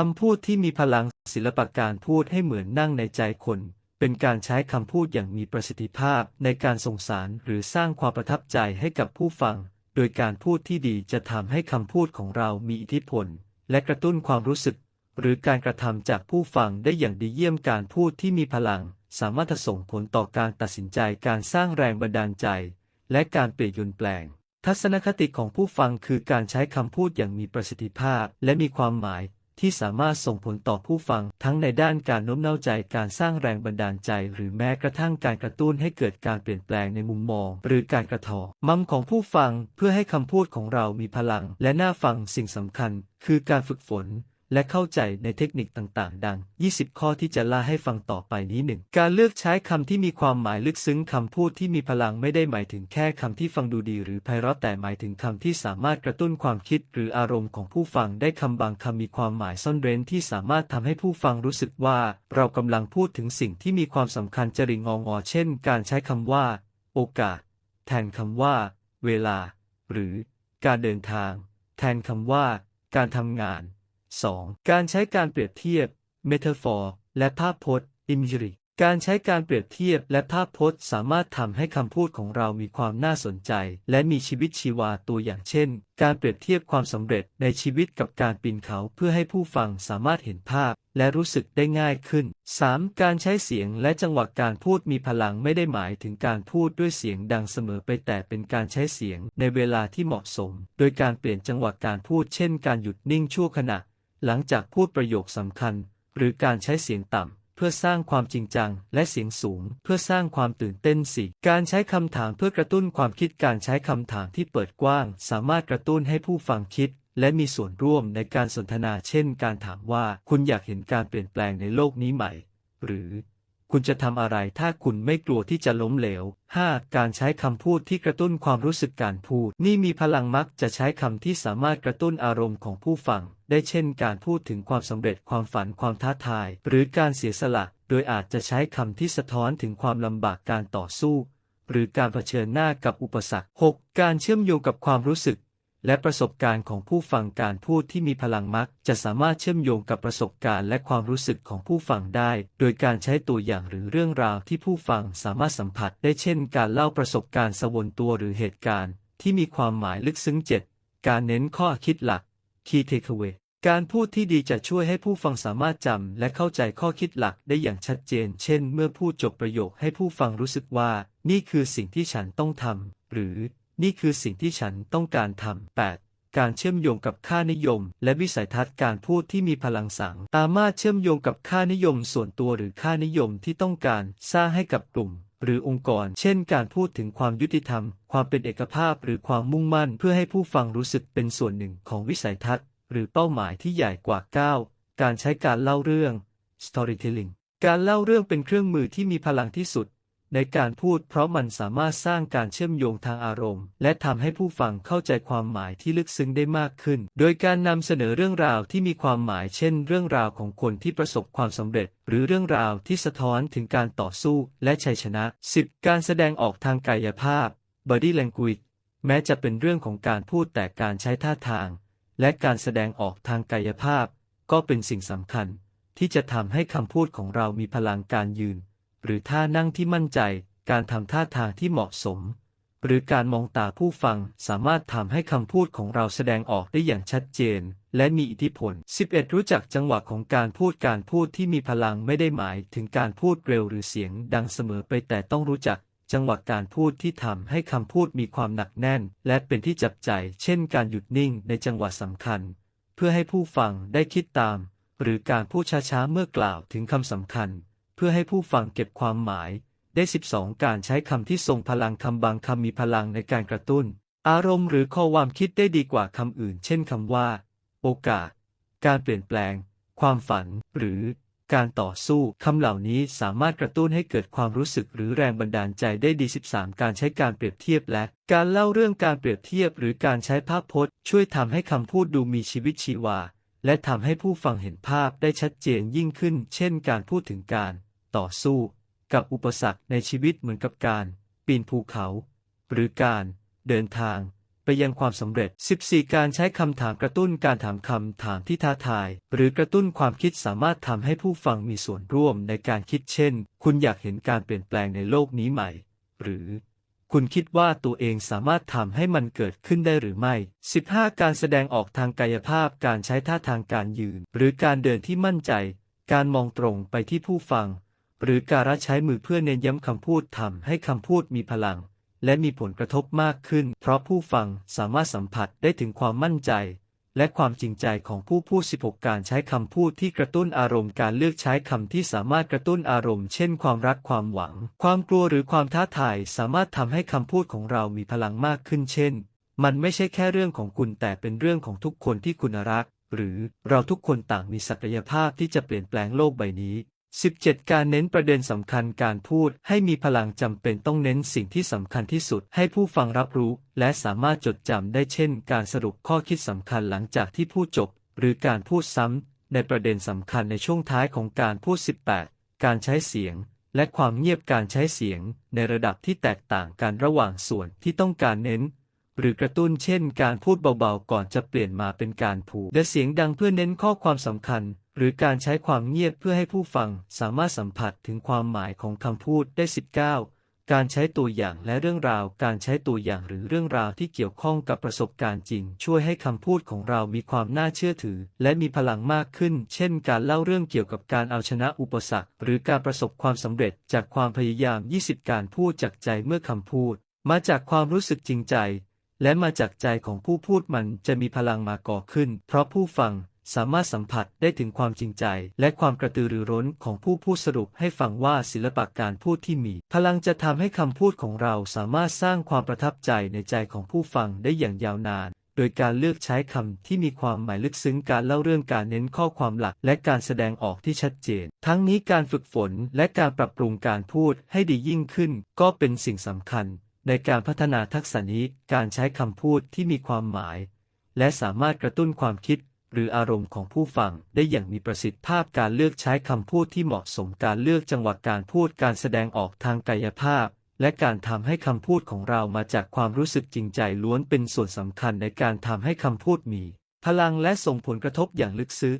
คำพูดที่มีพลังศิลปะการพูดให้เหมือนนั่งในใจคน เป็นการใช้คำพูดอย่างมีประสิทธิภาพในการส่งสารหรือสร้างความประทับใจให้กับผู้ฟัง โดยการพูดที่ดีจะทำให้คำพูดของเรามีอิทธิพล และกระตุ้นความรู้สึก หรือการกระทำจากผู้ฟังได้อย่างดีเยี่ยมการพูดที่มีพลัง สามารถส่งผลต่อการตัดสินใจการสร้างแรงบันดาลใจ และการเปลี่ยนยนแปลงทัศนคติของผู้ฟังคือการใช้คำพูดอย่างมีประสิทธิภาพและมีความหมาย ที่สามารถส่งผลต่อผู้ฟังทั้งในด้านการโน้มน้าวใจการสร้างแรงบันดาลใจ หรือแม้กระทั่งการกระตุ้นให้เกิดการเปลี่ยนแปลงในมุมมอง หรือการกระทำมัมของผู้ฟังเพื่อให้คำพูดของเรามีพลัง และน่าฟังสิ่งสำคัญ คือการฝึกฝน และเข้าใจในเทคนิคต่างๆ ดัง 20 ข้อที่จะล่าให้ฟังต่อไปนี้หนึ่งการเลือกใช้คำที่มีความหมายลึกซึ้งคำพูดที่มีพลังไม่ได้หมายถึงแค่คำที่ฟังดูดีหรือไพเราะแต่หมายถึงคำที่สามารถกระตุ้นความคิดหรืออารมณ์ของผู้ฟังได้คำบางคำมีความหมายซ่อนเร้นที่สามารถทำให้ผู้ฟังรู้สึกว่า เรากำลังพูดถึงสิ่งที่มีความสำคัญจริงงอๆเช่น การใช้คำว่า โอกาส แทนคำว่า เวลา หรือ การเดินทาง แทนคำว่า การทำงาน 2. การใช้การเปรียบเทียบ metaphor และภาพพจน์ imagery การใช้การเปรียบเทียบและภาพพจน์ สามารถทำให้คำพูดของเรามีความน่าสนใจ และมีชีวิตชีวาตัวอย่างเช่น การเปรียบเทียบความสำเร็จในชีวิตกับการปีนเขาเพื่อให้ผู้ฟังสามารถเห็นภาพ และรู้สึกได้ง่ายขึ้น 3. การใช้เสียงและจังหวะการพูดมีพลังไม่ได้หมายถึงการพูดด้วยเสียงดังเสมอไปแต่เป็นการใช้เสียงในเวลาที่เหมาะสม โดยการเปลี่ยนจังหวะการพูดเช่น การหยุดนิ่งชั่วขณะ หลังจากพูดประโยคสำคัญ หรือการใช้เสียงต่ำ เพื่อสร้างความจริงจัง และเสียงสูง เพื่อสร้างความตื่นเต้นสิการใช้คำถามเพื่อกระตุ้นความคิดการใช้คำถามที่เปิดกว้าง สามารถกระตุ้นให้ผู้ฟังคิด และมีส่วนร่วมในการสนทนา เช่น การถามว่าคุณอยากเห็นการเปลี่ยนแปลงในโลกนี้ไหม หรือ คุณจะทำอะไรถ้าคุณไม่กลัวที่จะล้มเหลว 5. การใช้คำพูดที่กระตุ้นความรู้สึกการพูด นี่มีพลังมักจะใช้คำที่สามารถกระตุ้นอารมณ์ของผู้ฟัง ได้เช่นการพูดถึงความสำเร็จความฝันความท้าทาย หรือการเสียสละ โดยอาจจะใช้คำที่สะท้อนถึงความลำบากการต่อสู้ หรือการเผชิญหน้ากับอุปสรรค 6. การเชื่อมโยงกับความรู้สึก และประสบการณ์ของผู้ฟังการพูดที่มีพลังมัก จะสามารถเชื่อมโยงกับประสบการณ์และความรู้สึกของผู้ฟังได้ โดยการใช้ตัวอย่างหรือเรื่องราวที่ผู้ฟังสามารถสัมผัสได้เช่น การเล่าประสบการณ์สวนตัวหรือเหตุการณ์ ที่มีความหมายลึกซึ้ง 7. การเน้นข้อคิดหลัก Key Takeaway การพูดที่ดีจะช่วยให้ผู้ฟังสามารถจำและเข้าใจข้อคิดหลักได้อย่างชัดเจน เช่น เมื่อพูดจบประโยคให้ผู้ฟังรู้สึกว่า นี่คือสิ่งที่ฉันต้องทำหรือ นี่คือสิ่งที่ฉันต้องการทำ 8. การเชื่อมโยงกับค่านิยม และวิสัยทัศน์การพูดที่มีพลังสังสามารถเชื่อมโยงกับค่านิยมส่วนตัวหรือค่านิยมที่ต้องการสร้างให้กับกลุ่ม หรือองค์กร เช่น การพูดถึงความยุติธรรม ความเป็นเอกภาพหรือความมุ่งมั่น เพื่อให้ผู้ฟังรู้สึกเป็นส่วนหนึ่งของวิสัยทัศน์ หรือเป้าหมายที่ใหญ่กว่า 9. การใช้การเล่าเรื่อง storytelling การเล่าเรื่องเป็นเครื่องมือที่มีพลังที่สุด ในการพูดเพราะมันสามารถสร้างการเชื่อมโยงทางอารมณ์ และทำให้ผู้ฟังเข้าใจความหมายที่ลึกซึ้งได้มากขึ้น โดยการนำเสนอเรื่องราวที่มีความหมายเช่น เรื่องราวของคนที่ประสบความสำเร็จ หรือเรื่องราวที่สะท้อนถึงการต่อสู้และชัยชนะ 10. การแสดงออกทางกายภาพ body language แม้จะเป็นเรื่องของการพูดแต่การใช้ท่าทาง และการแสดงออกทางกายภาพ ก็เป็นสิ่งสำคัญ ที่จะทำให้คำพูดของเรามีพลังการยืน หรือท่านั่งที่มั่นใจ การทำท่าทางที่เหมาะสม หรือการมองตาผู้ฟังสามารถทำให้คำพูดของเราแสดงออกได้อย่างชัดเจน และมีอิทธิพล 11. รู้จักจังหวะของการพูดการพูดที่มีพลังไม่ได้หมายถึงการพูดเร็วหรือเสียงดังเสมอไปแต่ต้องรู้จักจังหวะการพูดที่ทำให้คำพูดมีความหนักแน่น และเป็นที่จับใจ เช่น การหยุดนิ่งในจังหวะสำคัญ เพื่อให้ผู้ฟังได้คิดตาม หรือการพูดช้าๆเมื่อกล่าวถึงคำสำคัญ เพื่อให้ผู้ฟังเก็บความหมาย ได้ 12 การใช้คำที่ทรงพลังคำบางคำมีพลังในการกระตุ้น อารมณ์หรือข้อความคิดได้ดีกว่าคำอื่น เช่นคำว่า โอกาส การเปลี่ยนแปลง ความฝัน หรือการต่อสู้คำเหล่านี้สามารถกระตุ้นให้เกิดความรู้สึกหรือแรงบันดาลใจได้ดี 13 การใช้การเปรียบเทียบและ การเล่าเรื่องการเปรียบเทียบ หรือการใช้ภาพพจน์ ช่วยทำให้คำพูดดูมีชีวิตชีวา และทำให้ผู้ฟังเห็นภาพได้ชัดเจนยิ่งขึ้น เช่น การพูดถึงการ ต่อสู้กับอุปสรรคในชีวิตเหมือนกับการ ปีนภูเขา หรือการเดินทางไปยังความสำเร็จ 14 การใช้คำถามกระตุ้นการถามคำถามที่ท้าทาย หรือกระตุ้นความคิดสามารถทำให้ผู้ฟังมีส่วนร่วมในการคิดเช่น คุณอยากเห็นการเปลี่ยนแปลงในโลกนี้ไหม หรือ คุณคิดว่าตัวเองสามารถทำให้มันเกิดขึ้นได้หรือไม่ 15 การแสดงออกทางกายภาพ การใช้ท่าทางการยืน หรือการเดินที่มั่นใจ การมองตรงไปที่ผู้ฟัง หรือการใช้มือเพื่อเน้นย้ำคำพูดทำให้คำพูดมีพลัง และมีผลกระทบมากขึ้น เพราะผู้ฟังสามารถสัมผัสได้ถึงความมั่นใจ และความจริงใจของผู้พูด 16 การใช้คำพูดที่กระตุ้นอารมณ์การเลือกใช้คำที่สามารถกระตุ้นอารมณ์ เช่น ความรักความหวัง ความกลัวหรือความท้าทายสามารถทำให้คำพูดของเรามีพลังมากขึ้น เช่น มันไม่ใช่แค่เรื่องของคุณแต่เป็นเรื่องของทุกคนที่คุณรัก หรือเราทุกคนต่างมีศักยภาพที่จะเปลี่ยนแปลงโลกใบนี้ 17 การเน้นประเด็นสำคัญการพูดให้มีพลังจำเป็นต้องเน้นสิ่งที่สำคัญที่สุดให้ผู้ฟังรับรู้ และสามารถจดจำได้เช่น การสรุปข้อคิดสำคัญหลังจากที่พูดจบ หรือการพูดซ้ำในประเด็นสำคัญในช่วงท้ายของการพูด 18 การใช้เสียง และความเงียบการใช้เสียง ในระดับที่แตกต่างกันระหว่างส่วนที่ต้องการเน้น หรือกระตุ้นเช่น การพูดเบาๆ ก่อนจะเปลี่ยนมาเป็นการพูดและเสียงดังเพื่อเน้นข้อความสำคัญ หรือการใช้ความเงียบเพื่อให้ผู้ฟังสามารถสัมผัสถึงความหมายของคำพูดได้ 19 การใช้ตัวอย่างและเรื่องราว การใช้ตัวอย่างหรือเรื่องราวที่เกี่ยวข้องกับประสบการณ์จริง ช่วยให้คำพูดของเรามีความน่าเชื่อถือ และมีพลังมากขึ้น เช่น การเล่าเรื่องเกี่ยวกับการเอาชนะอุปสรรค หรือการประสบความสำเร็จจากความพยายาม 20 การพูดจากใจเมื่อคำพูด มาจากความรู้สึกจริงใจ และมาจากใจของผู้พูดมันจะมีพลังมาก่อขึ้น เพราะผู้ฟัง สามารถสัมผัสได้ถึงความจริงใจ และความกระตือรือร้นของผู้พูดสรุปให้ฟังว่าศิลปะการพูดที่มี พลังจะทำให้คำพูดของเราสามารถสร้างความประทับใจในใจของผู้ฟังได้อย่างยาวนาน โดยการเลือกใช้คำที่มีความหมายลึกซึ้งการเล่าเรื่องการเน้นข้อความหลัก และการแสดงออกที่ชัดเจน ทั้งนี้การฝึกฝนและการปรับปรุงการพูดให้ดียิ่งขึ้น ก็เป็นสิ่งสำคัญ ในการพัฒนาทักษะนี้การใช้คำพูดที่มีความหมาย และสามารถกระตุ้นความคิด หรืออารมณ์ของผู้ฟังได้อย่างมีประสิทธิภาพการเลือกใช้คำพูดที่เหมาะสมการเลือกจังหวะการพูดการแสดงออกทางกายภาพ และการทำให้คำพูดของเรามาจากความรู้สึกจริงใจล้วนเป็นส่วนสำคัญในการทำให้คำพูดมี พลังและส่งผลกระทบอย่างลึกซึ้ง